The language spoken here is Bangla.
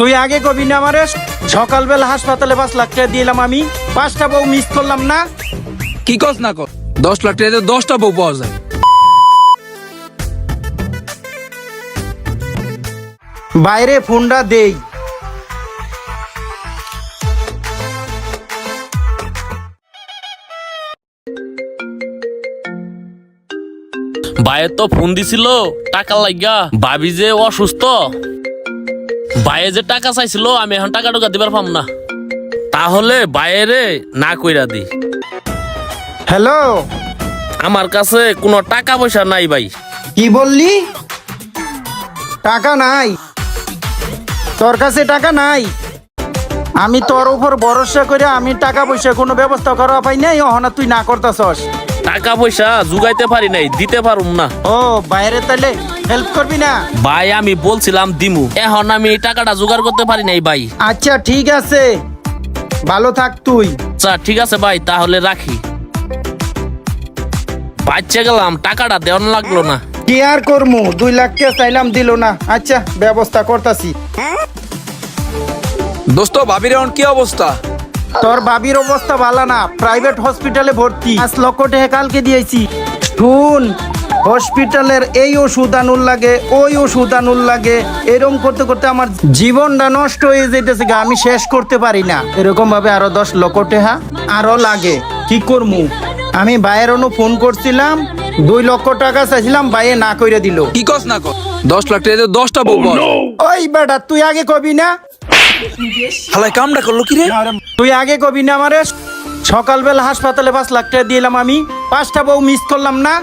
তুই আগে কবি না আমারে? সকালবেলা হাসপাতালে পাঁচ লাখ টাকা দিলাম আমি। পাঁচটা বউ মিস করলাম না? কি কস না কর? দশ লাখ টাকাতে দশটা বউ পাওয়া যায়। বাইরে ফোনটা দেই। ভাইয়ের তো ফোন দিছিল টাকা লাগা ভাবি যে অসুস্থ। ভাইয়ে যে টাকা চাইছিল আমি এখন টাকা টাকা দিবার পাম না। তাহলে বাইরে না কইরা দি। হ্যালো? আমার কাছে কোনো টাকা পয়সা নাই ভাই। কি বললি? টাকা নাই। তোর কাছে টাকা নাই। আমি তোর উপর ভরসা করে আমি টাকা পয়সা কোনো ব্যবস্থা করা পাই নাই অহনা তুই না করতেছস। টাকা পয়সা জুগাইতে পারি নাই দিতে পারুম না। ও বাইরে তাহলে হেল্প করবি না? ভাই আমি বলছিলাম দিমু। এখন আমি এই টাকাটা জোগাড় করতে পারি নাই ভাই। আচ্ছা ঠিক আছে। ভালো থাক তুই। আচ্ছা ঠিক আছে ভাই তাহলে রাখি। বাচ্চা গেলাম টাকাটা দেওয়ান লাগল না। কি আর করমু? দুই লাখ কে চাইলাম দিল না। আচ্ছা ব্যবস্থা করতাছি। দোস্ত ভাবির এখন কি অবস্থা? তোর বাবির অবস্থা ভালো না প্রাইভেট হসপিটালে ভর্তি। পাঁচ লক্ষ টাকা কালকে দিয়েছি। শুন হসপিটালের এই ওষুধ আনুর লাগে ওই ওষুধ আনুর লাগে এরকম করতে করতে আমার জীবনটা নষ্ট হয়ে যেতেছে গা, আমি শেষ করতে পারি না। এরকম ভাবে আরও দশ লক্ষ টাকা আরও লাগে। কি করমু? আমি বাইরের অনু ফোন করছিলাম দুই লক্ষ টাকা চাইছিলাম বাইরে না করে দিল। কি কস না কর দশ লাখ টাকাতে দশটা বউ ওই বেটা তুই আগে কবি না? হালাই কামটা করল কি রে? তুই আগে কবি না আমারে। সকালবেলা হাসপাতালে পাঁচ লাখ টাকা দিলাম আমি। পাঁচটা বউ মিস করলাম না।